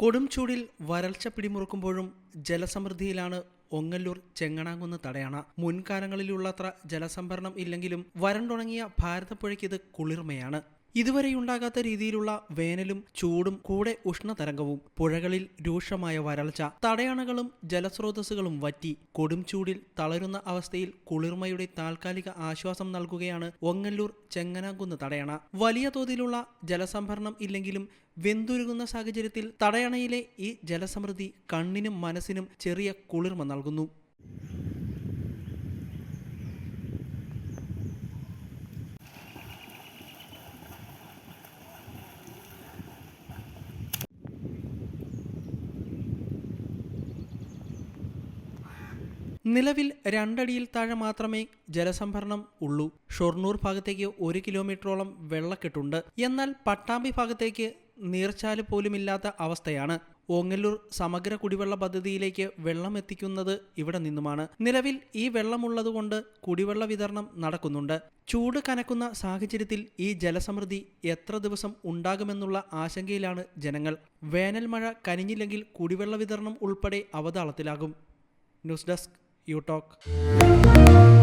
കൊടും ചൂടിൽ വരൾച്ച പിടിമുറുക്കുമ്പോഴും ജലസമൃദ്ധിയിലാണ് ഒങ്ങല്ലൂർ ചെങ്ങണാങ്കുന്ന് തടയണ. മുൻകാലങ്ങളിലുള്ളത്ര ജലസംഭരണം ഇല്ലെങ്കിലും വരണ്ടുണങ്ങിയ ഭാരതപ്പുഴയ്ക്കിത് കുളിർമയാണ്. ഇതുവരെയുണ്ടാകാത്ത രീതിയിലുള്ള വേനലും ചൂടും കൂടെ ഉഷ്ണതരംഗവും പുഴകളിൽ രൂക്ഷമായ വരൾച്ച തടയണകളും ജലസ്രോതസ്സുകളും വറ്റി കൊടും ചൂടിൽ തളരുന്ന അവസ്ഥയിൽ കുളിർമയുടെ താൽക്കാലിക ആശ്വാസം നൽകുകയാണ് ഒങ്ങല്ലൂർ ചെങ്ങനാകുന്ന് തടയണ. വലിയ തോതിലുള്ള ജലസംഭരണം ഇല്ലെങ്കിലും വെന്തുരുകുന്ന സാഹചര്യത്തിൽ തടയണയിലെ ഈ ജലസമൃദ്ധി കണ്ണിനും മനസ്സിനും ചെറിയ കുളിർമ നൽകുന്നു. നിലവിൽ രണ്ടടിയിൽ താഴെ മാത്രമേ ജലസംഭരണം ഉള്ളൂ. ഷൊർണൂർ ഭാഗത്തേക്ക് ഒരു കിലോമീറ്ററോളം വെള്ളക്കെട്ടുണ്ട്. എന്നാൽ പട്ടാമ്പി ഭാഗത്തേക്ക് നീർച്ചാൽ പോലുമില്ലാത്ത അവസ്ഥയാണ്. ഓങ്ങല്ലൂർ സമഗ്ര കുടിവെള്ള പദ്ധതിയിലേക്ക് വെള്ളം എത്തിക്കുന്നത് ഇവിടെ നിന്നുമാണ്. നിലവിൽ ഈ വെള്ളമുള്ളതുകൊണ്ട് കുടിവെള്ള വിതരണം നടക്കുന്നുണ്ട്. ചൂട് കനക്കുന്ന സാഹചര്യത്തിൽ ഈ ജലസമൃദ്ധി എത്ര ദിവസം ഉണ്ടാകുമെന്നുള്ള ആശങ്കയിലാണ് ജനങ്ങൾ. വേനൽ മഴ കനിഞ്ഞില്ലെങ്കിൽ കുടിവെള്ള വിതരണം ഉൾപ്പെടെ അവതാളത്തിലാകും. News desk you talk.